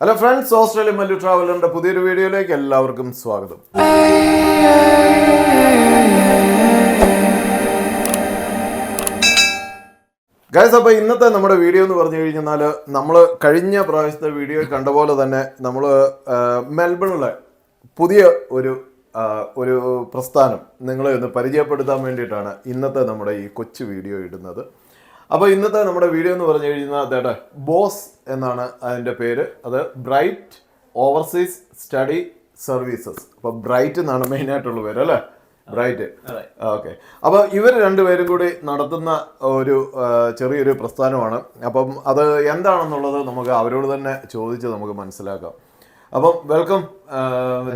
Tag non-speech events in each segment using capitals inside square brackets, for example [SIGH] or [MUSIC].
Hello friends Australia Mallu ട്രാവലറിന്റെ പുതിയൊരു വീഡിയോയിലേക്ക് എല്ലാവർക്കും സ്വാഗതം. ഗൈസ് അപ്പോൾ ഇന്നത്തെ നമ്മുടെ വീഡിയോ എന്ന് പറഞ്ഞു കഴിഞ്ഞാൽ നമ്മൾ കഴിഞ്ഞ പ്രാവശ്യത്തെ വീഡിയോ കണ്ട പോലെ തന്നെ നമ്മൾ മെൽബണിലെ പുതിയ ഒരു ഒരു പ്രസ്ഥാനം നിങ്ങളെ ഒന്ന് പരിചയപ്പെടുത്താൻ വേണ്ടിയിട്ടാണ് ഇന്നത്തെ നമ്മുടെ ഈ കൊച്ചു വീഡിയോ ഇടുന്നത്. അപ്പോൾ ഇന്നത്തെ നമ്മുടെ വീഡിയോ എന്ന് പറഞ്ഞു കഴിഞ്ഞാൽ അതേട്ടെ ബോസ് എന്നാണ് അതിന്റെ പേര്. അത് ബ്രൈറ്റ് ഓവർസീസ് സ്റ്റഡി സർവീസസ്. അപ്പോൾ ബ്രൈറ്റ് എന്നാണ് മെയിനായിട്ടുള്ള പേര് അല്ലേ? ബ്രൈറ്റ്. ഓക്കെ. അപ്പോൾ ഇവർ രണ്ടുപേരും കൂടി നടത്തുന്ന ഒരു ചെറിയൊരു പ്രസ്ഥാനമാണ്. അപ്പം അത് എന്താണെന്നുള്ളത് നമുക്ക് അവരോട് തന്നെ ചോദിച്ച് നമുക്ക് മനസ്സിലാക്കാം. അപ്പം വെൽക്കം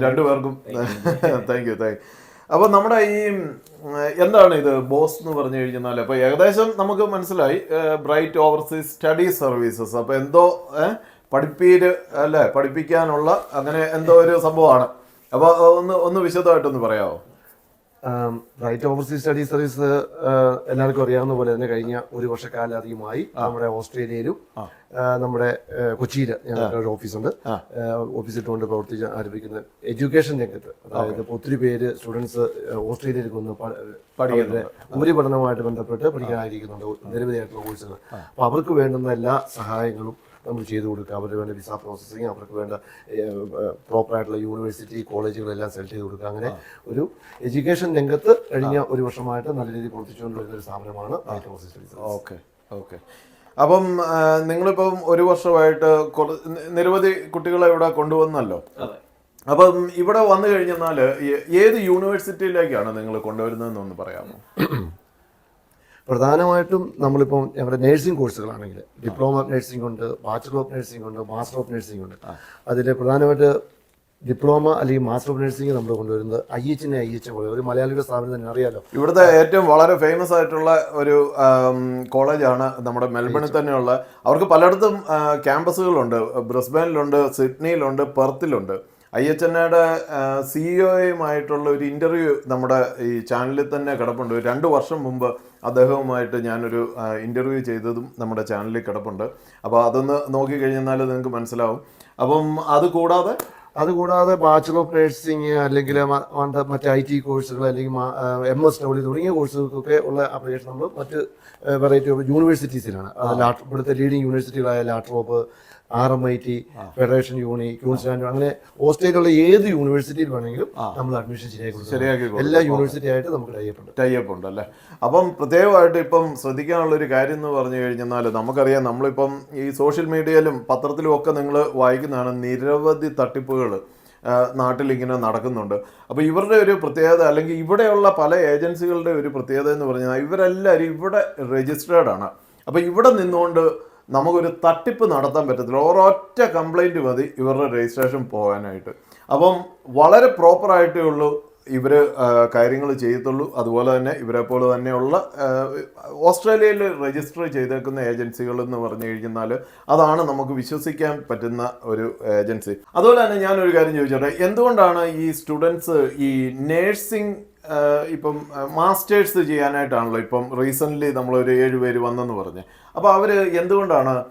രണ്ടുപേർക്കും. താങ്ക് യു താങ്ക് അപ്പോൾ നമ്മുടെ ഈ എന്താണ് ഇത് ബോസ് എന്ന് പറഞ്ഞു കഴിഞ്ഞാൽ അപ്പോൾ ഏകദേശം നമുക്ക് മനസ്സിലായി ബ്രൈറ്റ് ഓവർസീസ് സ്റ്റഡി സർവീസസ്. അപ്പോൾ എന്തോ പഠിപ്പീര് അല്ലേ പഠിപ്പിക്കാനുള്ള അങ്ങനെ എന്തോ ഒരു സംഭവമാണ്. അപ്പോൾ ഒന്ന് ഒന്ന് വിശദമായിട്ടൊന്ന് പറയാമോ റൈറ്റ് ഓവർസീസ് സ്റ്റഡി സർവീസ് എല്ലാവർക്കും അറിയാവുന്ന പോലെ തന്നെ കഴിഞ്ഞ ഒരു വർഷക്കാലധികമായി നമ്മുടെ ഓസ്ട്രേലിയയിലും നമ്മുടെ കൊച്ചിയിൽ ഞങ്ങളുടെ ഒരു ഓഫീസുണ്ട്. ഓഫീസിൽ കൊണ്ട് പ്രവർത്തിച്ച് ആരംഭിക്കുന്ന എഡ്യൂക്കേഷൻ രംഗത്ത് അതായത് ഒത്തിരി പേര് സ്റ്റുഡൻസ് ഓസ്ട്രേലിയയിലേക്ക് വന്ന് പഠിക്കുന്നത് ഉപരിപഠനവുമായിട്ട് ബന്ധപ്പെട്ട് പഠിക്കാനായിരിക്കുന്നുണ്ട് നിരവധിയായിട്ടുള്ള കോഴ്സുകൾ. അപ്പോൾ അവർക്ക് വേണ്ടുന്ന എല്ലാ സഹായങ്ങളും നമ്മൾ ചെയ്തു കൊടുക്കുക അവർക്ക് വേണ്ട വിസ പ്രോസസ്സിങ് അവർക്ക് വേണ്ട പ്രോപ്പറായിട്ടുള്ള യൂണിവേഴ്സിറ്റി കോളേജുകളെല്ലാം സെലക്ട് ചെയ്ത് കൊടുക്കുക അങ്ങനെ ഒരു എഡ്യൂക്കേഷൻ രംഗത്ത് കഴിഞ്ഞ ഒരു വർഷമായിട്ട് നല്ല രീതിയിൽ പ്രവർത്തിച്ചുകൊണ്ട് വരുന്ന ഒരു സ്ഥാപനമാണ് ഓക്കെ ഓക്കെ. അപ്പം നിങ്ങളിപ്പം ഒരു വർഷമായിട്ട് കുറ- നിരവധി കുട്ടികളെ ഇവിടെ കൊണ്ടുവന്നല്ലോ. അപ്പം ഇവിടെ വന്നു കഴിഞ്ഞാൽ ഏത് യൂണിവേഴ്സിറ്റിയിലേക്കാണ് നിങ്ങൾ കൊണ്ടുവരുന്നതെന്നൊന്ന് പറയാമോ? [COUGHS] പ്രധാനമായിട്ടും നമ്മളിപ്പം ഞങ്ങളുടെ നേഴ്സിംഗ് കോഴ്സുകളാണെങ്കിൽ ഡിപ്ലോമ ഓഫ് നേഴ്സിംഗ് ഉണ്ട് ബാച്ചലർ ഓഫ് നേഴ്സിംഗ് ഉണ്ട് മാസ്റ്റർ ഓഫ് നേഴ്സിംഗ് ഉണ്ട്. അതിൽ പ്രധാനമായിട്ട് ഡിപ്ലോമ അല്ലെങ്കിൽ മാസ്റ്റർ ഓഫ് നഴ്സിംഗ് നമ്മൾ കൊണ്ടുവരുന്നത്. ഐ എച്ചിനെ ഐ എച്ച് പോലെ ഒരു മലയാളിയുടെ സ്ഥാപനം തന്നെ അറിയാലോ? ഇവിടുത്തെ ഏറ്റവും വളരെ ഫേമസ് ആയിട്ടുള്ള ഒരു കോളേജാണ് നമ്മുടെ മെൽബണിൽ തന്നെയുള്ള. അവർക്ക് പലയിടത്തും ക്യാമ്പസുകളുണ്ട്. ബ്രിസ്ബനിലുണ്ട് സിഡ്നിയിലുണ്ട് പെർത്തിലുണ്ട്. ഐ എച്ച് എൻ എയുടെ സിഇഒയുമായിട്ടുള്ള ഒരു ഇന്റർവ്യൂ നമ്മുടെ ഈ ചാനലിൽ തന്നെ കിടപ്പുണ്ട്. രണ്ട് വർഷം മുമ്പ് അദ്ദേഹവുമായിട്ട് ഞാനൊരു ഇന്റർവ്യൂ ചെയ്തതും നമ്മുടെ ചാനലിൽ കിടപ്പുണ്ട്. അപ്പോൾ അതൊന്ന് നോക്കിക്കഴിഞ്ഞാൽ നിങ്ങൾക്ക് മനസ്സിലാവും. അപ്പം അതുകൂടാതെ അതുകൂടാതെ ബാച്ചിലർ ഓഫ് നഴ്സിംഗ് അല്ലെങ്കിൽ മറ്റ് ഐ ടി കോഴ്സുകൾ അല്ലെങ്കിൽ എം എസ് ഡബ്ല്യു തുടങ്ങിയ കോഴ്സുകൾക്കൊക്കെ ഉള്ള അപ്ലിക്കേഷൻ നമ്മൾ മറ്റ് വെറൈറ്റി ഓഫ് യൂണിവേഴ്സിറ്റീസിലാണ് ഇവിടുത്തെ leading യൂണിവേഴ്സിറ്റികളായ La Trobe R M I T Federation Uni Queensland അങ്ങനെ ഓസ്ട്രേലിയയിലുള്ള ഏത് യൂണിവേഴ്സിറ്റിയിൽ വേണമെങ്കിലും നമ്മൾ അഡ്മിഷൻ ശരിയാക്കി കൊടുക്കും. എല്ലാ യൂണിവേഴ്സിറ്റി ആയിട്ട് നമുക്ക് ടൈ ടൈപ്പ് ഉണ്ട്. അല്ലേ? അപ്പം പ്രത്യേകമായിട്ട് ഇപ്പം ശ്രദ്ധിക്കാനുള്ള ഒരു കാര്യം എന്ന് പറഞ്ഞു കഴിഞ്ഞാൽ നമുക്കറിയാം നമ്മളിപ്പം ഈ സോഷ്യൽ മീഡിയയിലും പത്രത്തിലും ഒക്കെ നിങ്ങൾ വായിക്കുന്നതാണ് നിരവധി തട്ടിപ്പുകൾ നാട്ടിൽ ഇങ്ങനെ നടക്കുന്നുണ്ട്. അപ്പോൾ ഇവരുടെ ഒരു പ്രത്യേകത അല്ലെങ്കിൽ ഇവിടെയുള്ള പല ഏജൻസികളുടെ ഒരു പ്രത്യേകത എന്ന് പറഞ്ഞാൽ ഇവരെല്ലാവരും ഇവിടെ രജിസ്റ്റേർഡ് ആണ്. അപ്പോൾ ഇവിടെ നിന്നുകൊണ്ട് നമുക്കൊരു തട്ടിപ്പ് നടത്താൻ പറ്റത്തില്ല. ഒരൊറ്റ കംപ്ലൈന്റ് മതി ഇവരുടെ രജിസ്ട്രേഷൻ പോകാനായിട്ട്. അപ്പം വളരെ പ്രോപ്പറായിട്ടേ ഉള്ളൂ ഇവർ കാര്യങ്ങൾ ചെയ്യത്തുള്ളൂ. അതുപോലെ തന്നെ ഇവരെ പോലെ തന്നെയുള്ള ഓസ്ട്രേലിയയിൽ രജിസ്റ്റർ ചെയ്തേക്കുന്ന ഏജൻസികൾ എന്ന് പറഞ്ഞു കഴിഞ്ഞാൽ അതാണ് നമുക്ക് വിശ്വസിക്കാൻ പറ്റുന്ന ഒരു ഏജൻസി അതുപോലെ തന്നെ ഞാനൊരു കാര്യം ചോദിച്ചോട്ടെ. എന്തുകൊണ്ടാണ് ഈ സ്റ്റുഡൻസ് ഈ നേഴ്സിംഗ് ഇപ്പം മാസ്റ്റേഴ്സ് ചെയ്യാനായിട്ടാണല്ലോ ഇപ്പം റീസെന്റ്ലി നമ്മളൊരു ഏഴ് പേര് വന്നെന്ന് പറഞ്ഞ്. അപ്പോൾ അവർ എന്തുകൊണ്ടാണ്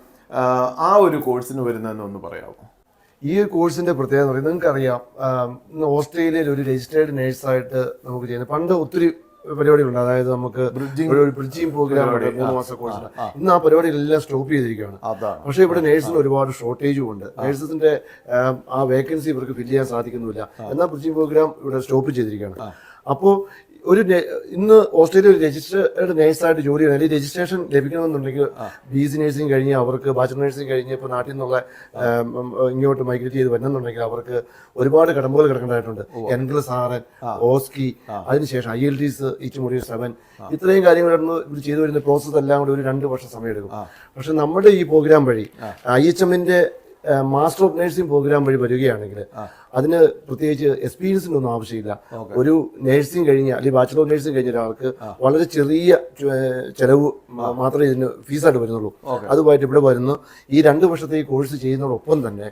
ആ, ഒരു കോഴ്സിന് വരുന്നതെന്ന് ഒന്ന് പറയാമോ ഈ കോഴ്സിന്റെ പ്രത്യേകത എന്ന് പറയുന്നത് നിങ്ങൾക്കറിയാം ഇന്ന് ഓസ്ട്രേലിയയിൽ ഒരു രജിസ്റ്റേർഡ് നേഴ്സായിട്ട് നമുക്ക് ചെയ്യുന്നത് പണ്ട് ഒത്തിരി പരിപാടികളുണ്ട്. അതായത് നമുക്ക് ഒരു ബ്രിഡ്ജിങ് പ്രോഗ്രാം മൂന്ന് മാസം കോഴ്സ് ഇന്ന് ആ പരിപാടികളെല്ലാം സ്റ്റോപ്പ് ചെയ്തിരിക്കുകയാണ്. പക്ഷേ ഇവിടെ നേഴ്സിന് ഒരുപാട് ഷോർട്ടേജും ഉണ്ട്. നേഴ്സസിന്റെ ആ വേക്കൻസി ഇവർക്ക് ഫില്ല് ചെയ്യാൻ സാധിക്കുന്നില്ല. എന്നാൽ ബ്രിഡ്ജിങ് പ്രോഗ്രാം ഇവിടെ സ്റ്റോപ്പ് ചെയ്തിരിക്കുകയാണ്. അപ്പോൾ ഒരു ഇന്ന് ഓസ്ട്രേലിയ ഒരു രജിസ്റ്റേഡ് നേഴ്സായിട്ട് ജോലി ചെയ്യണം അല്ലെങ്കിൽ രജിസ്ട്രേഷൻ ലഭിക്കണമെന്നുണ്ടെങ്കിൽ ബി എസ് നഴ്സിംഗ് കഴിഞ്ഞ് അവർക്ക് ബാച്ചലർ നേഴ്സിംഗ് കഴിഞ്ഞ് ഇപ്പോൾ നാട്ടിൽ നിന്നുള്ള ഇങ്ങോട്ട് മൈഗ്രേറ്റ് ചെയ്ത് വരണമെന്നുണ്ടെങ്കിൽ അവർക്ക് ഒരുപാട് കടമ്പകൾ കിടക്കേണ്ടതായിട്ടുണ്ട്. എൻഗ്ലസ് എൻ ഓസ്കി അതിനുശേഷം ഐ എൽ ടിസ് ഇച്ചുമുടി സെവൻ ഇത്രയും കാര്യങ്ങളായിരുന്നു ഇവർ ചെയ്തു വരുന്ന പ്രോസസ്സ് എല്ലാം കൂടി ഒരു രണ്ട് വർഷം സമയമെടുക്കും. പക്ഷെ നമ്മുടെ ഈ പ്രോഗ്രാം വഴി ഐ എച്ച് എമ്മിന്റെ മാസ്റ്റർ ഓഫ് നേഴ്സിംഗ് പ്രോഗ്രാം വഴി വരികയാണെങ്കിൽ അതിന് പ്രത്യേകിച്ച് എക്സ്പീരിയൻസിന് ഒന്നും ആവശ്യമില്ല. ഒരു നേഴ്സിംഗ് കഴിഞ്ഞ അല്ലെങ്കിൽ ബാച്ചിലർ നേഴ്സിംഗ് കഴിഞ്ഞ ഒരാൾക്ക് വളരെ ചെറിയ ചെലവ് മാത്രമേ ഇതിന് ഫീസായിട്ട് വരുന്നുള്ളൂ. അതുമായിട്ട് ഇവിടെ വരുന്നു. ഈ രണ്ട് വർഷത്തെ ഈ കോഴ്സ് ചെയ്യുന്നതോടൊപ്പം തന്നെ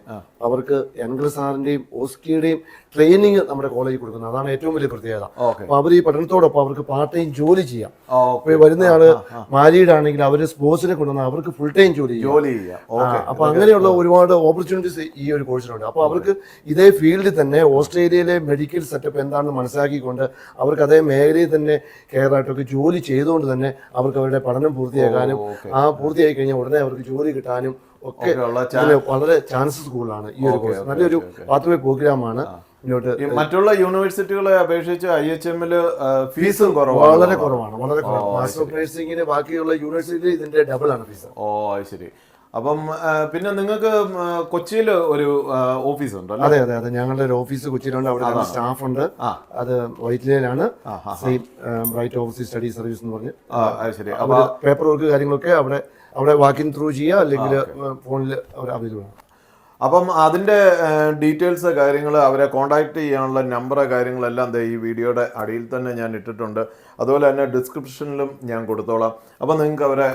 അവർക്ക് എൻഗൽ സാറിന്റെയും ഓസ്കിയുടെയും ട്രെയിനിങ് നമ്മുടെ കോളേജിൽ കൊടുക്കുന്നത് അതാണ് ഏറ്റവും വലിയ പ്രത്യേകത. അപ്പൊ അവർ ഈ പഠനത്തോടൊപ്പം അവർക്ക് പാർട്ട് ടൈം ജോലി ചെയ്യാം. ഇപ്പൊ വരുന്നയാൾ മാരീഡ് ആണെങ്കിൽ അവർ സ്പോർട്സിനെ കൊണ്ടുവന്നാൽ അവർക്ക് ഫുൾ ടൈം ജോലി ജോലി ചെയ്യാം. അപ്പൊ അങ്ങനെയുള്ള ഒരുപാട് ഓപ്പർച്യൂണിറ്റീസ് ഈ ഒരു കോഴ്സിലുണ്ട് അപ്പൊ അവർക്ക് ഇതേ ഫീൽഡിൽ തന്നെ ഓസ്ട്രേലിയയിലെ മെഡിക്കൽ സെറ്റപ്പ് എന്താണെന്ന് മനസ്സിലാക്കിക്കൊണ്ട് അവർക്ക് അതേ മേഖലയിൽ തന്നെ കെയർ ആയിട്ടൊക്കെ ജോലി ചെയ്തുകൊണ്ട് തന്നെ അവർക്ക് അവരുടെ പഠനം പൂർത്തിയാക്കാനും ആ പൂർത്തിയായി കഴിഞ്ഞാൽ ഉടനെ അവർക്ക് ജോലി കിട്ടാനും ഒക്കെ വളരെ ചാൻസസ് കൂടുതലാണ് ഈ ഒരു കോഴ്സ്. നല്ലൊരു. പാത്വേ പ്രോഗ്രാമാണ് മറ്റുള്ള യൂണിവേഴ്സിറ്റികളെ അപേക്ഷിച്ച് ഐ എച്ച് എമ്മിൽ ഫീസ് കുറവാണ്? വളരെ കുറവാണ് വളരെ കുറവാണ്. മാസ്റ്റർ ഓഫ് നഴ്സിംഗിന് ബാക്കിയുള്ള യൂണിവേഴ്സിറ്റിയിൽ ഇതിന്റെ ഡബിൾ ആണ് ഫീസ്. ഓ ശരി. അപ്പം പിന്നെ നിങ്ങൾക്ക് കൊച്ചിയിൽ ഒരു ഓഫീസ് ഉണ്ട് അതെ അതെ അതെ. ഞങ്ങളുടെ ഒരു ഓഫീസ് കൊച്ചിയിലുണ്ട്. അവിടെ സ്റ്റാഫ് ഉണ്ട്. അത് വൈറ്റിലയിലാണ്. ബ്രൈറ്റ് ഓവർസീസ് സ്റ്റഡി സർവീസ് എന്ന് പറഞ്ഞ്. ശരി. അപ്പൊ പേപ്പർ വർക്ക് കാര്യങ്ങളൊക്കെ അവിടെ അവിടെ വാക്കിൻ ത്രൂ ചെയ്യുക അല്ലെങ്കിൽ ഫോണിൽ അവർ അവൈലബിൾ ആണ്. അപ്പം അതിന്റെ ഡീറ്റെയിൽസ് കാര്യങ്ങൾ അവരെ കോൺടാക്റ്റ് ചെയ്യാനുള്ള നമ്പർ കാര്യങ്ങളെല്ലാം ദേ ഈ വീഡിയോയുടെ അടിയിൽ തന്നെ ഞാൻ ഇട്ടിട്ടുണ്ട്. അതുപോലെ തന്നെ ഡിസ്ക്രിപ്ഷനിലും ഞാൻ കൊടുത്തോളാം. അപ്പം നിങ്ങൾക്ക് അവരെ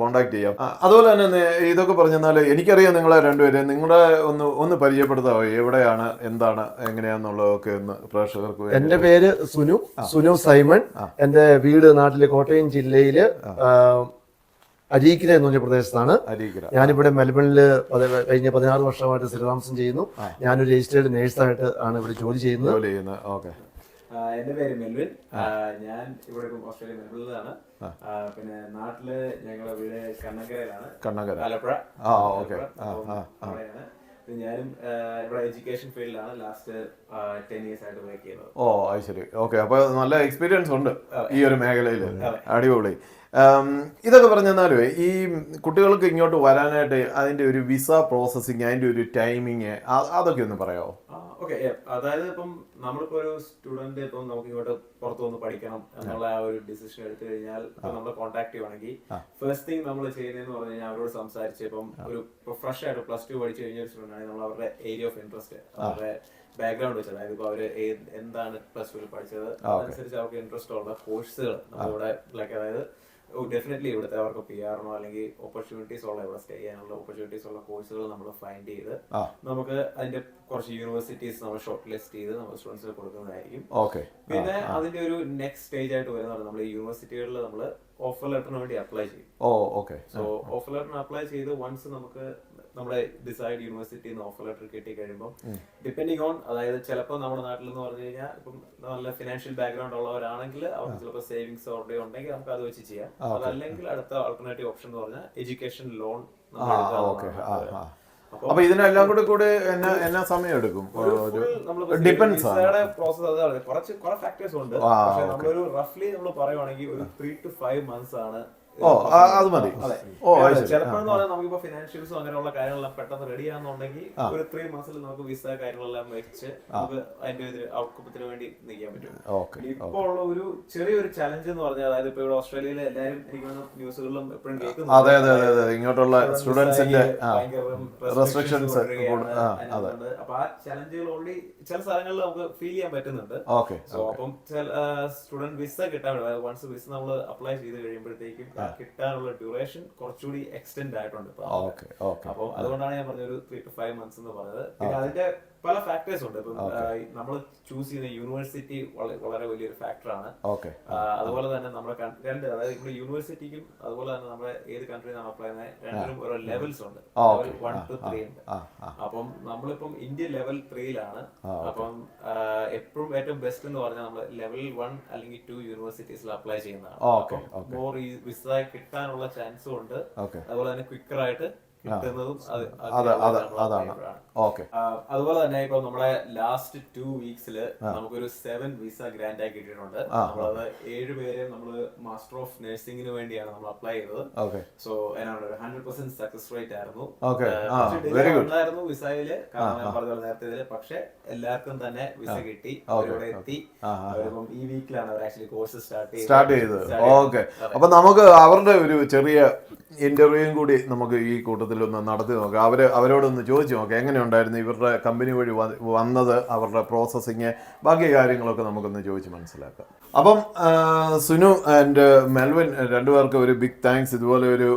കോൺടാക്റ്റ് ചെയ്യാം. അതുപോലെ തന്നെ ഇതൊക്കെ പറഞ്ഞാൽ എനിക്കറിയാം നിങ്ങളെ രണ്ടുപേരെയും നിങ്ങളെ ഒന്ന് ഒന്ന് പരിചയപ്പെടുത്താമോ എവിടെയാണ് എന്താണ് എങ്ങനെയാന്നുള്ളതൊക്കെ ഒന്ന് പ്രേക്ഷകർക്ക് എന്റെ പേര് സുനു സുനു സൈമൺ. എന്റെ വീട് നാട്ടിലെ കോട്ടയം ജില്ലയിൽ. അരീക്കര എന്ന് പറഞ്ഞ പ്രദേശത്താണ്. ഞാനിവിടെ മെൽബണിൽ കഴിഞ്ഞ പതിനാറ് വർഷമായിട്ട് സ്ഥിരതാമസം ചെയ്യുന്നു. ഞാനൊരു രജിസ്റ്റേർഡ് നേഴ്സായിട്ട് ആണ് ഇവിടെ ജോലി ചെയ്യുന്നത്. എന്റെ പേര് മെൽവിൻ. ഞാൻ ഇവിടെ ഓസ്ട്രേലിയ മെൽബണിലാണ്. പിന്നെ നാട്ടിൽ ഞങ്ങളുടെ വീട് കണ്ണങ്കരയിലാണ്. കണ്ണങ്കര. ആലപ്പുഴ. ആ ഓക്കെ. അവിടെയാണ്. ഞാനും ഇവിടെ എഡ്യൂക്കേഷൻ ഫീൽഡിലാണ് ലാസ്റ്റ് ടെൻ ഇയേഴ്സ് ആയിട്ട് വർക്ക് ചെയ്യുന്നത്. ഓ അത് ശരി. ഓക്കെ. അപ്പൊ നല്ല എക്സ്പീരിയൻസ് ഉണ്ട് ഈ ഒരു മേഖലയിൽ അടിപൊളി. ഇതൊക്കെ പറഞ്ഞാലും ഈ കുട്ടികൾക്ക് ഇങ്ങോട്ട് വരാനായിട്ട് അതിന്റെ ഒരു വിസ പ്രോസസ്സിങ് അതിന്റെ ഒരു ടൈമിങ് അതൊക്കെ ഒന്ന് പറയാമോ ഓക്കെ അതായത് ഇപ്പം നമ്മളിപ്പോ ഒരു സ്റ്റുഡന്റ് ഇപ്പം നമുക്ക് ഇങ്ങോട്ട് പുറത്തു വന്ന് പഠിക്കണം എന്നുള്ള ആ ഒരു ഡിസിഷൻ എടുത്തു കഴിഞ്ഞാൽ നമ്മൾ കോൺടാക്ട് ചെയ്യുവാണെങ്കിൽ ഫസ്റ്റ് തിങ് നമ്മൾ ചെയ്യുന്നതെന്ന് പറഞ്ഞു കഴിഞ്ഞാൽ അവരോട് സംസാരിച്ച് ഇപ്പം ഒരു ഫ്രഷ് ആയിട്ട് പ്ലസ് ടു പഠിച്ചു കഴിഞ്ഞ ഒരു സ്റ്റുഡന്റ് ആണെങ്കിൽ നമ്മൾ അവരുടെ ഏരിയ ഓഫ് ഇൻട്രസ്റ്റ് അവരുടെ ബാക്ക്ഗ്രൗണ്ട് വെച്ചാൽ അതായത് ഇപ്പൊ അവർ ഏത് എന്താണ് പ്ലസ് ടുവിൽ പഠിച്ചത് അതനുസരിച്ച് അവർക്ക് ഇൻട്രസ്റ്റ് ഉള്ള കോഴ്സുകൾ നമ്മളിവിടെ ലൈക്ക് അതായത് ഡെഫിനറ്റ്ലി ഇവിടുത്തെ അവർക്ക് പി ആറിനോ അല്ലെങ്കിൽ ഓപ്പർച്യൂണിറ്റീസ് ഉള്ള ഇവിടെ സ്റ്റേ ചെയ്യാനുള്ള ഓപ്പർച്യൂണിറ്റീസ് ഉള്ള കോഴ്സുകൾ നമ്മൾ ഫൈൻഡ് ചെയ്ത് നമുക്ക് അതിന്റെ കുറച്ച് യൂണിവേഴ്സിറ്റീസ് നമ്മൾ ഷോർട്ട് ലിസ്റ്റ് ചെയ്ത് നമ്മൾ സ്റ്റുഡൻസിന് കൊടുക്കുന്നതായിരിക്കും. ഓക്കെ പിന്നെ അതിന്റെ ഒരു നെക്സ്റ്റ് സ്റ്റേജ് ആയിട്ട് വരുന്നത് നമ്മൾ യൂണിവേഴ്സിറ്റികളിൽ നമ്മൾ ഓഫർ ലെറ്ററിന് വേണ്ടി അപ്ലൈ ചെയ്യും. ഓ ഓക്കെ സോ ഓഫർ ലെറ്ററിന് അപ്ലൈ ചെയ്ത് വൺസ് നമുക്ക് നമ്മുടെ ഡിസൈഡ് യൂണിവേഴ്സിറ്റിന്ന് നിന്ന് ഓഫർ ലെറ്റർ കിട്ടി കഴിയുമ്പോൾ ഡിപ്പെൻഡിങ് ഓൺ അതായത് ചിലപ്പോൾ നമ്മുടെ നാട്ടിൽ എന്ന് പറഞ്ഞു കഴിഞ്ഞാൽ ഇപ്പം നല്ല ഫിനാൻഷ്യൽ ബാക്ക്ഗ്രൗണ്ട് ഉള്ളവരാണെങ്കിൽ അവർക്ക് ചിലപ്പോൾ സേവിങ്സ് ഓർഡർ ഉണ്ടെങ്കിൽ നമുക്ക് അത് വെച്ച് ചെയ്യാം. അതല്ലെങ്കിൽ അടുത്ത ആൾട്ടർനേറ്റീവ് ഓപ്ഷൻ എന്ന് പറഞ്ഞാൽ എഡ്യൂക്കേഷൻ ലോൺ അപ്പൊ ഇതിനെല്ലാം കൂടെ കൂടെ എന്നാ എന്നാ സമയം എടുക്കും? ഡിപെൻഡ്സ് ഡിപ്പെൻസ് പ്രോസസ് അതാണ് കുറച്ച് കുറെ ഫാക്ടേഴ്സ് ഉണ്ട്. പക്ഷെ പക്ഷെ നമ്മളൊരു റഫ്ലി നമ്മൾ പറയുവാണെങ്കിൽ ഒരു ത്രീ ടു ഫൈവ് മന്ത്സ് ആണ് ഓ അത് മതി. അതെ. ഓ നമുക്കിപ്പോ ഫിനാൻഷ്യൽസും അങ്ങനെയുള്ള കാര്യങ്ങളെല്ലാം പെട്ടെന്ന് റെഡി ആണെന്നുണ്ടെങ്കിൽ ഒരു ത്രീ നമുക്ക് വിസ കാര്യങ്ങളെല്ലാം വെച്ച് നമുക്ക് അതിന്റെ വേണ്ടി പറ്റും. ഇപ്പൊ ഉള്ള ഒരു ചെറിയൊരു ചലഞ്ച് എന്ന് പറഞ്ഞാൽ അതായത് ഇപ്പൊ ഇവിടെ ഓസ്ട്രേലിയയിൽ എല്ലാവരും എനിക്ക് ന്യൂസുകളിലും എപ്പോഴും കേൾക്കുന്നു അതെ അതെ അതെ അതെ. ഇങ്ങോട്ടുള്ള സ്റ്റുഡൻസിന്റെ റെസ്ട്രിക്ഷൻസ് അപ്പൊ ആ ചലഞ്ചുകൾ ഓൾറെഡി ചില സ്ഥലങ്ങളിൽ നമുക്ക് ഫീൽ ചെയ്യാൻ പറ്റുന്നുണ്ട്. ഓക്കെ സോ അപ്പം സ്റ്റുഡന്റ് വിസ കിട്ടാൻ വൺസ് വിസ നമ്മൾ അപ്ലൈ ചെയ്ത് കഴിയുമ്പോഴത്തേക്കും കിട്ടാനുള്ള ഡ്യൂറേഷൻ കുറച്ചുകൂടി എക്സ്റ്റെൻഡ് ആയിട്ടുണ്ട് അപ്പൊ അപ്പോൾ അതുകൊണ്ടാണ് ഞാൻ പറഞ്ഞ ഒരു ത്രീ ടു ഫൈവ് മന്ത്സ് എന്ന് പറഞ്ഞത്. പിന്നെ അതിന്റെ പല ഫാക്ടേഴ്സ് ഉണ്ട്. ഇപ്പം നമ്മൾ ചൂസ് ചെയ്യുന്ന യൂണിവേഴ്സിറ്റി വളരെ വലിയൊരു ഫാക്ടറാണ് അതുപോലെ തന്നെ നമ്മുടെ രണ്ട് അതായത് ഇവിടെ യൂണിവേഴ്സിറ്റിക്കും അതുപോലെ തന്നെ നമ്മുടെ ഏത് കൺട്രിയിലാണ് അപ്ലൈ ചെയ്യുന്ന രണ്ടിനും ഓരോ ലെവൽസ് ഉണ്ട്. വൺ ടു ത്രീ ഉണ്ട്. അപ്പം നമ്മളിപ്പം ഇന്ത്യ ലെവൽ ത്രീയിലാണ് അപ്പം എപ്പോഴും ഏറ്റവും ബെസ്റ്റ് എന്ന് പറഞ്ഞാൽ നമ്മൾ ലെവൽ വൺ അല്ലെങ്കിൽ ടു യൂണിവേഴ്സിറ്റീസിൽ അപ്ലൈ ചെയ്യുന്നതാണ്. മോർ വിസ കിട്ടാനുള്ള ചാൻസും ഉണ്ട്. അതുപോലെ തന്നെ ക്വിക്കർ ആയിട്ട് കിട്ടുന്നതും അതാണ്. ഓക്കെ. അതുപോലെ തന്നെ ഇപ്പൊ നമ്മളെ ലാസ്റ്റ് ടു വീക്സിൽ നമുക്കൊരു സെവൻ വിസ ഗ്രാൻഡ് ആയി കിട്ടിയിട്ടുണ്ട്. നമ്മളത് ഏഴ് പേരെ നമ്മൾ മാസ്റ്റർ ഓഫ് നഴ്സിംഗിന് വേണ്ടിയാണ് നമ്മൾ അപ്ലൈ ചെയ്തത്. ഓക്കെ. സോ അതിനാണ് ഹൺഡ്രഡ് പെർസെന്റ് സക്സസ് റേറ്റ് ആയിരുന്നു. ഉണ്ടായിരുന്നു വിസയിൽ പറഞ്ഞ നേരത്തെ പക്ഷെ എല്ലാവർക്കും തന്നെ വിസ കിട്ടി. അവരിവിടെ എത്തി. അവരിപ്പം ഈ വീക്കിലാണ് അവർ ആക്ച്വലി കോഴ്സ് സ്റ്റാർട്ട് സ്റ്റാർട്ട് ചെയ്തത്. ഓക്കെ. അപ്പൊ നമുക്ക് അവരുടെ ഒരു ചെറിയ ഇന്റർവ്യൂയും കൂടി നമുക്ക് ഈ കൂട്ടത്തിൽ ഒന്ന് നടത്തി നോക്കുക അവർ അവരോടൊന്ന് ചോദിച്ചു നോക്കുക എങ്ങനെയുണ്ടായിരുന്നു ഇവരുടെ കമ്പനി വഴി വന്നത്? അവരുടെ പ്രോസസ്സിങ് ബാക്കി കാര്യങ്ങളൊക്കെ നമുക്കൊന്ന് ചോദിച്ച് മനസ്സിലാക്കാം. അപ്പം സുനു ആൻഡ് മെൽവിൻ രണ്ടുപേർക്കും ഒരു ബിഗ് താങ്ക്സ് ഇതുപോലെ ഒരു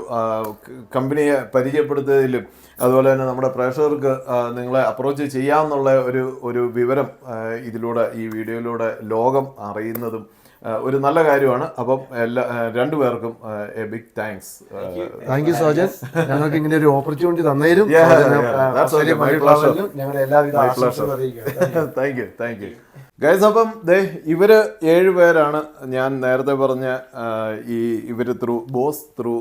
കമ്പനിയെ പരിചയപ്പെടുത്തിയതിലും അതുപോലെ തന്നെ നമ്മുടെ പ്രേക്ഷകർക്ക് നിങ്ങളെ അപ്രോച്ച് ചെയ്യാമെന്നുള്ള ഒരു ഒരു വിവരം ഇതിലൂടെ ഈ വീഡിയോയിലൂടെ ലോകം അറിയുന്നതും ഒരു നല്ല കാര്യമാണ്. അപ്പം എല്ലാ രണ്ടുപേർക്കും a big thanks thank you Sojan ഞങ്ങൾക്ക് ഇങ്ങനെ ഒരു ഓപ്പർച്യൂണിറ്റി തന്നേരും. ഞങ്ങളുടെ എല്ലാവിധ thank you thank you guys അപ്പം ദേ ഇവർ ഏഴുപേരാണ് ഞാൻ നേരത്തെ പറഞ്ഞ ഈ ഇവർ ത്രൂ ബോസ് ത്രൂ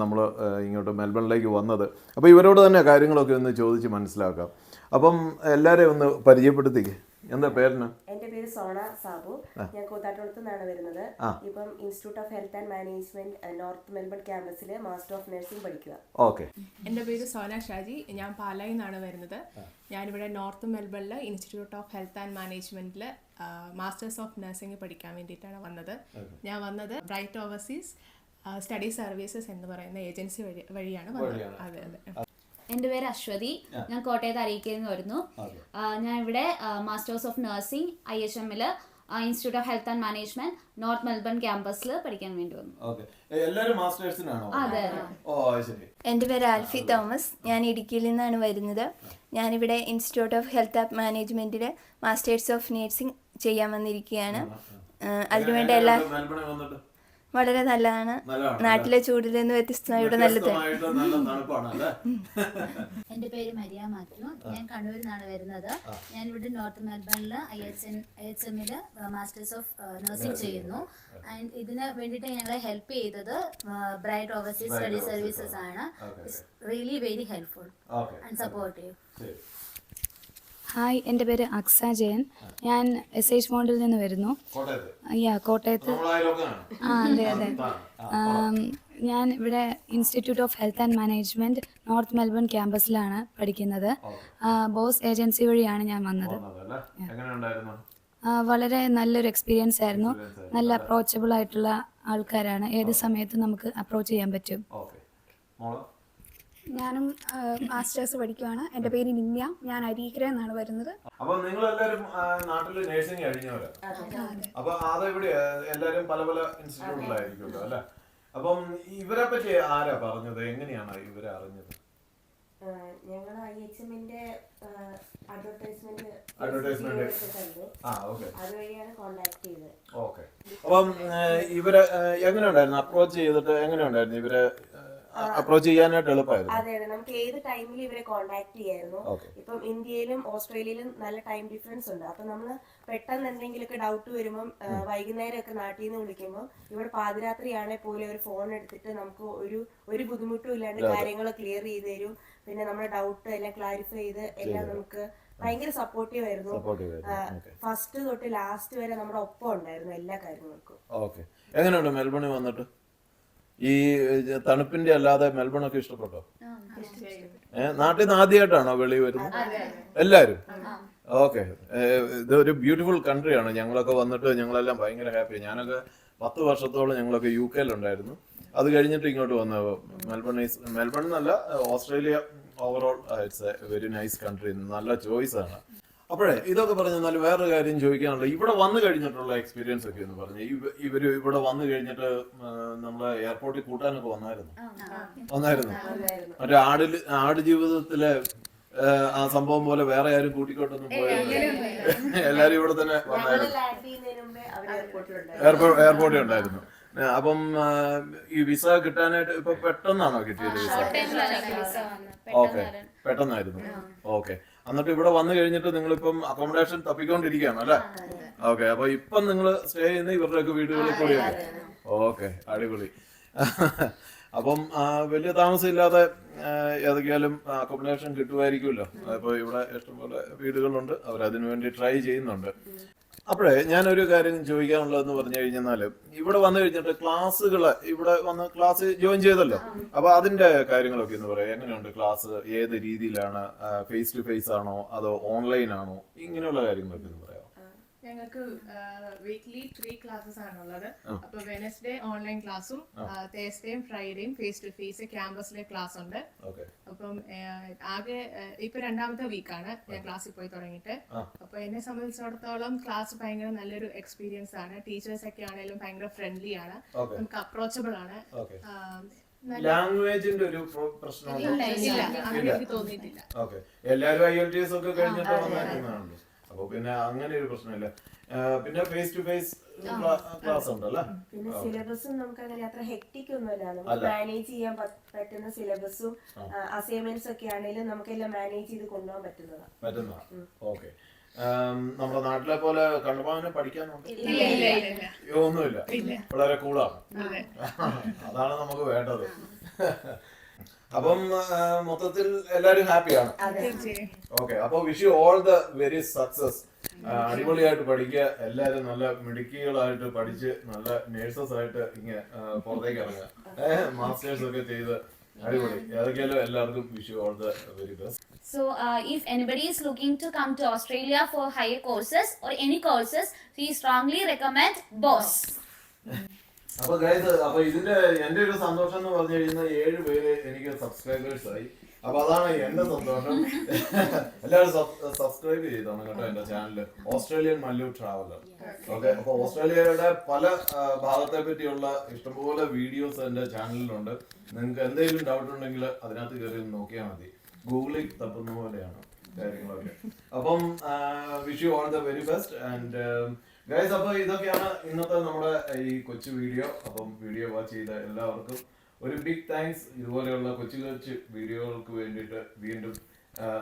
നമ്മൾ ഇങ്ങോട്ട് മെൽബണിലേക്ക് വന്നത്. അപ്പോൾ ഇവരോട് തന്നെ കാര്യങ്ങളൊക്കെ ഒന്ന് ചോദിച്ച് മനസ്സിലാക്കാം. അപ്പം എല്ലാവരെയും ഒന്ന് പരിചയപ്പെടുത്തിക്കേ. എന്താ പേരിന് പേര് സോണ സാബു. ഞാൻ കൂത്താട്ടുകുളത്ത് നിന്നാണ് വരുന്നത് ഇപ്പം institute of health and management north Melbourne ക്യാമ്പസിൽ മാസ്റ്റർ ഓഫ് നഴ്സിംഗ് പഠിക്കുക ഓക്കെ. എന്റെ പേര് സോന ഷാജി. ഞാൻ പാലായിൽ നിന്നാണ് വരുന്നത്. ഞാനിവിടെ നോർത്ത് മെൽബണിൽ ഇൻസ്റ്റിറ്റ്യൂട്ട് ഓഫ് ഹെൽത്ത് ആൻഡ് മാനേജ്മെന്റിൽ മാസ്റ്റേഴ്സ് ഓഫ് നഴ്സിംഗ് പഠിക്കാൻ വേണ്ടിയിട്ടാണ് വന്നത്. ഞാൻ വന്നത് ബ്രൈറ്റ് ഓവർസീസ് സ്റ്റഡി സർവീസസ് എന്ന് പറയുന്ന ഏജൻസി വഴി വഴിയാണ് വന്നത്. അതെ അതെ. എന്റെ പേര് അശ്വതി. ഞാൻ കോട്ടയത്ത് അറിയിക്കുന്നു നിന്ന് വരുന്നു. ഞാൻ ഇവിടെ masters of nursing I H എമ്മിൽ institute of health and management north Melbourne ക്യാമ്പസിൽ പഠിക്കാൻ വേണ്ടി വന്നു. ഓക്കെ. എല്ലാവരും മാസ്റ്റേഴ്സിനാണോ? അതെ ഓ ശരി. എന്റെ പേര് ആൽഫി തോമസ്. ഞാൻ ഇടുക്കിയിൽ നിന്നാണ് വരുന്നത്. ഞാനിവിടെ ഇൻസ്റ്റിറ്റ്യൂട്ട് ഓഫ് ഹെൽത്ത് ആൻഡ് മാനേജ്മെന്റിലെ മാസ്റ്റേഴ്സ് ഓഫ് നേഴ്സിംഗ് ചെയ്യാൻ വന്നിരിക്കുകയാണ്. അതിനുവേണ്ട എല്ലാ വളരെ നല്ലതാണ്. നാട്ടിലെ ചൂടിൽ നിന്ന് വ്യത്യസ്തമായി ഇവിടെ നല്ലത് എന്റെ നല്ല തണുപ്പാണ് അല്ലേ എന്റെ പേര് മരിയ മാത്യു. ഞാൻ കണ്ണൂരിൽ നിന്നാണ് വരുന്നത് ഞാൻ ഇവിടെ നോർത്ത് മെൽബണിൽ I H N I H എമ്മിൽ മാസ്റ്റേഴ്സ് ഓഫ് നഴ്സിംഗ് ചെയ്യുന്നു. ആൻഡ് ഇതിന് വേണ്ടിയിട്ട് ഞങ്ങളെ ഹെൽപ്പ് ചെയ്തത് ബ്രൈറ്റ് ഓവർസീസ് സ്റ്റഡി സർവീസസ് ആണ്. Really very helpful and supportive hi എന്റെ പേര് അക്സ ജയൻ. ഞാൻ എസ് എച്ച് മോണ്ടിൽ നിന്ന് വരുന്നു. യാ കോട്ടയത്ത്. ആ അതെ അതെ. ഞാൻ ഇവിടെ institute of health and management north Melbourne ക്യാമ്പസിലാണ് പഠിക്കുന്നത്. ബോസ് ഏജൻസി വഴിയാണ് ഞാൻ വന്നത്. വളരെ നല്ലൊരു എക്സ്പീരിയൻസ് ആയിരുന്നു. നല്ല അപ്രോച്ചബിൾ ആയിട്ടുള്ള ആൾക്കാരാണ്. ഏത് സമയത്തും നമുക്ക് അപ്രോച്ച് ചെയ്യാൻ പറ്റും. ഞാനും മാസ്റ്റേഴ്സ് പഠിക്കുവാണ്. എന്റെ പേര് നിന്യ ഞാൻ അരീക്കര എന്നാണ് വരുന്നത്. അപ്പൊ നിങ്ങൾ എല്ലാരും നാട്ടിൽ നഴ്സിംഗ് കഴിഞ്ഞവരാ? അപ്പൊ ഇവിടെ എല്ലാവരും പല പല ഇൻസ്റ്റിറ്റ്യൂട്ടിലായിരിക്കുമല്ലോ അല്ലെ? അപ്പം ഇവരെ പറ്റി ആരാ പറഞ്ഞത്? എങ്ങനെയാണ് ഇവരെ അറിഞ്ഞത്? ഞങ്ങൾ ഐ എച്ച് എമ്മിന്റെ അഡ്വർടൈസ്മെന്റ് Advertisement. ആ ഓക്കെ അതുവഴിയാണ് കോണ്ടാക്ട് ചെയ്തത്. ഓക്കെ അപ്പം ഇവരെ എങ്ങനെ എങ്ങനെയുണ്ടായിരുന്നു? അപ്രോച്ച് ചെയ്തിട്ട് എങ്ങനെയുണ്ടായിരുന്നു ഇവരെ അപ്രോച്ച് ചെയ്യാനായിട്ട് എളുപ്പമായിരുന്നു. അതെ അതെ. നമുക്ക് ഏത് ടൈമിൽ ഇവരെ കോൺടാക്ട് ചെയ്യായിരുന്നു. ഇപ്പം ഇന്ത്യയിലും ഓസ്ട്രേലിയയിലും നല്ല ടൈം ഡിഫറൻസ് ഉണ്ട്. അപ്പൊ നമ്മൾ പെട്ടെന്ന് എന്തെങ്കിലുമൊക്കെ ഡൗട്ട് വരുമ്പോൾ വൈകുന്നേരം ഒക്കെ നാട്ടിൽ നിന്ന് വിളിക്കുമ്പോൾ ഇവിടെ പാതിരാത്രിയാണെ പോലെ ഒരു ഫോൺ എടുത്തിട്ട് നമുക്ക് ഒരു ഒരു ബുദ്ധിമുട്ടും ഇല്ലാണ്ട് കാര്യങ്ങൾ ക്ലിയർ ചെയ്ത് തരും. പിന്നെ നമ്മുടെ ഡൗട്ട് എല്ലാം ക്ലാരിഫൈ ചെയ്ത് എല്ലാം നമുക്ക് ഭയങ്കര സപ്പോർട്ടീവ് ആയിരുന്നു. ഫസ്റ്റ് തൊട്ട് ലാസ്റ്റ് വരെ നമ്മുടെ ഒപ്പം ഉണ്ടായിരുന്നു എല്ലാ കാര്യങ്ങൾക്കും. ഓക്കെ. എങ്ങനെയുണ്ട് മെൽബണിൽ വന്നിട്ട്? ഈ തണുപ്പിന്റെ അല്ലാതെ മെൽബണൊക്കെ ഇഷ്ടപ്പെട്ടോ? ഏഹ് നാട്ടിൽ നിന്ന് ആദ്യമായിട്ടാണോ വെളി വരുന്നത്? എല്ലാരും ഓക്കെ. ഇതൊരു ബ്യൂട്ടിഫുൾ കൺട്രിയാണ്. ഞങ്ങളൊക്കെ വന്നിട്ട് ഞങ്ങളെല്ലാം ഭയങ്കര ഹാപ്പി ഞാനൊക്കെ പത്ത് വർഷത്തോളം ഞങ്ങളൊക്കെ യു കെയിലുണ്ടായിരുന്നു. അത് കഴിഞ്ഞിട്ട് ഇങ്ങോട്ട് വന്ന മെൽബൺ ഈസ് മെൽബൺ എന്നല്ല Australia overall it's a very nice country നല്ല ചോയ്സ് ആണ്. അപ്പോഴേ ഇതൊക്കെ പറഞ്ഞു എന്നാൽ വേറൊരു കാര്യം ചോദിക്കാനുള്ള ഇവിടെ വന്നു കഴിഞ്ഞിട്ടുള്ള എക്സ്പീരിയൻസ് ഒക്കെ എന്ന് പറഞ്ഞു. ഇവ- ഇവർ ഇവിടെ വന്നു കഴിഞ്ഞിട്ട് നമ്മളെ എയർപോർട്ടിൽ കൂട്ടാനൊക്കെ വന്നായിരുന്നു? വന്നായിരുന്നു? മറ്റേ ആടിൽ ആട് ജീവിതത്തിലെ ആ, സംഭവം പോലെ വേറെ ആരും കൂട്ടിക്കോട്ടൊന്നും പോയില്ല എല്ലാരും ഇവിടെ തന്നെ വന്നായിരുന്നു. എയർപോർട്ടിൽ ഉണ്ടായിരുന്നു. അപ്പം ഈ വിസ കിട്ടാനായിട്ട് ഇപ്പൊ പെട്ടെന്നാണോ കിട്ടിയത് വിസ ഓക്കെ പെട്ടെന്നായിരുന്നു. ഓക്കെ എന്നിട്ട് ഇവിടെ വന്നു കഴിഞ്ഞിട്ട് നിങ്ങളിപ്പം അക്കോമഡേഷൻ തപ്പിക്കൊണ്ടിരിക്കുകയാണ് അല്ലേ? ഓക്കെ അപ്പൊ ഇപ്പം നിങ്ങൾ സ്റ്റേ ചെയ്യുന്ന ഇവരുടെയൊക്കെ വീടുകളിൽ കൂടിയാണ്. ഓക്കെ അടിപൊളി. [LAUGHS] അപ്പം വലിയ താമസമില്ലാതെ ഇല്ലാതെ ഏതൊക്കെയാലും അക്കോമഡേഷൻ കിട്ടുമായിരിക്കുമല്ലോ. അപ്പൊ ഇവിടെ ഇഷ്ടംപോലെ വീടുകളുണ്ട്. അവർ അതിനു വേണ്ടി ട്രൈ ചെയ്യുന്നുണ്ട്. അപ്പോഴേ ഞാനൊരു കാര്യം ചോദിക്കാനുള്ളതെന്ന് പറഞ്ഞു കഴിഞ്ഞാൽ ഇവിടെ വന്നു കഴിഞ്ഞിട്ട് ക്ലാസ്സുകൾ ഇവിടെ വന്ന് ക്ലാസ് ജോയിൻ ചെയ്തല്ലോ. അപ്പൊ അതിന്റെ കാര്യങ്ങളൊക്കെ എന്ന് പറയാം. എങ്ങനെയുണ്ട് ക്ലാസ്? ഏത് രീതിയിലാണ്? ഫേസ് ടു ഫേസ് ആണോ? അതോ ഓൺലൈൻ ആണോ? ഇങ്ങനെയുള്ള കാര്യങ്ങളൊക്കെ ഞങ്ങൾക്ക് വീക്ക്ലി ത്രീ ക്ലാസ്സസ് ആണുള്ളത്. അപ്പൊ വെനസ്ഡേ ഓൺലൈൻ ക്ലാസ്സും തേഴ്സ്ഡേയും ഫ്രൈഡേയും ഫേസ് ടു ഫേസ് ക്യാമ്പസിലെ ക്ലാസ് ഉണ്ട്. അപ്പം ആകെ ഇപ്പൊ രണ്ടാമത്തെ വീക്കാണ് ഞാൻ ക്ലാസ്സിൽ പോയി തുടങ്ങിയിട്ട്. അപ്പൊ എന്നെ സംബന്ധിച്ചിടത്തോളം ക്ലാസ് ഭയങ്കര നല്ലൊരു എക്സ്പീരിയൻസ് ആണ്. ടീച്ചേഴ്സ് ഒക്കെ ആണെങ്കിലും ഭയങ്കര ഫ്രണ്ട്ലി ആണ്. നമുക്ക് അപ്രോച്ചബിൾ ആണ്. ലാംഗ്വേജിന്റെ ഒരു പ്രശ്നം എല്ലാരും ഐ എൽ ടി എസ് ഒക്കെ കഴിഞ്ഞിട്ട് അപ്പൊ പിന്നെ അങ്ങനെ ഒരു പ്രശ്നമില്ല പിന്നെ ഫേസ് ടു ഫേസ് ക്ലാസ് ഉണ്ടല്ലേ? പിന്നെ സിലബസും നമുക്ക് അങ്ങനെ അത്ര ഹെക്ടിക് ഒന്നുമില്ല. നമുക്ക് മാനേജ് ചെയ്യാൻ പറ്റുന്ന സിലബസും അസൈൻമെന്റ്സ് ഒക്കെ ആണെങ്കിലും നമുക്കെല്ലാം മാനേജ് ചെയ്ത് കൊണ്ടുപോകാൻ പറ്റുന്നതാണ് പറ്റുന്ന ഓക്കെ. നമ്മുടെ നാട്ടിലെ പോലെ കണ്ടുപോകാനെ പഠിക്കാനുണ്ട്? ഇല്ല ഇല്ല ഇല്ല ഇല്ല. അയ്യോ, ഒന്നുമില്ല. വളരെ കൂളാണ് അതെ. അതാണ് നമുക്ക് വേണ്ടത്. അപ്പം മൊത്തത്തിൽ എല്ലാരും ഹാപ്പിയാണ്. ഓക്കെ അപ്പൊ wish you all the very success അടിപൊളിയായിട്ട് പഠിക്കുക. എല്ലാരും നല്ല മിടുക്കികളായിട്ട് പഠിച്ച് നല്ല നേഴ്സസ് ആയിട്ട് ഇങ്ങനെ പുറത്തേക്ക് ഇറങ്ങുക. ഏഹ് മാസ്റ്റേഴ്സ് ഒക്കെ ചെയ്ത് അടിപൊളി. ഏതൊക്കെയാലും എല്ലാവർക്കും wish you all the very best So, uh, if anybody is looking to come to Australia for higher courses or any courses, we strongly recommend BOSS. [LAUGHS] അപ്പൊ ഗൈസ് അപ്പൊ ഇതിന്റെ എന്റെ ഒരു സന്തോഷം എന്ന് പറഞ്ഞു കഴിഞ്ഞാൽ ഏഴ് പേര് എനിക്ക് സബ്സ്ക്രൈബേഴ്സ് ആയി. അപ്പൊ അതാണ് എന്റെ സന്തോഷം. എല്ലാവരും സബ്സ്ക്രൈബ് ചെയ്തോണം കേട്ടോ എന്റെ channel Australian Mallu traveller okay അപ്പൊ ഓസ്ട്രേലിയയുടെ പല ഭാഗത്തെ പറ്റിയുള്ള ഇഷ്ടംപോലെ വീഡിയോസ് എന്റെ ചാനലിലുണ്ട് നിങ്ങൾക്ക് എന്തെങ്കിലും ഡൗട്ട് ഉണ്ടെങ്കിൽ അതിനകത്ത് കയറി നോക്കിയാൽ മതി. ഗൂഗിളിൽ തപ്പുന്ന പോലെയാണ് കാര്യങ്ങളൊക്കെ. അപ്പം wish you all the very best and guys അപ്പൊ ഇതൊക്കെയാണ് ഇന്നത്തെ നമ്മുടെ ഈ കൊച്ചു വീഡിയോ അപ്പം വീഡിയോ വാച്ച് ചെയ്ത എല്ലാവർക്കും ഒരു ബിഗ് താങ്ക്സ് ഇതുപോലെയുള്ള കൊച്ചു കൊച്ചു വീഡിയോകൾക്ക് വേണ്ടിയിട്ട് വീണ്ടും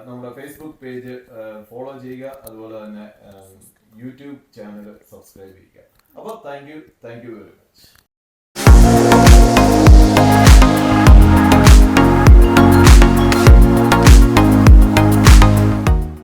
നമ്മുടെ ഫേസ്ബുക്ക് പേജ് ഫോളോ ചെയ്യുക. അതുപോലെ തന്നെ യൂട്യൂബ് ചാനൽ സബ്സ്ക്രൈബ് ചെയ്യുക. അപ്പോൾ thank you thank you very much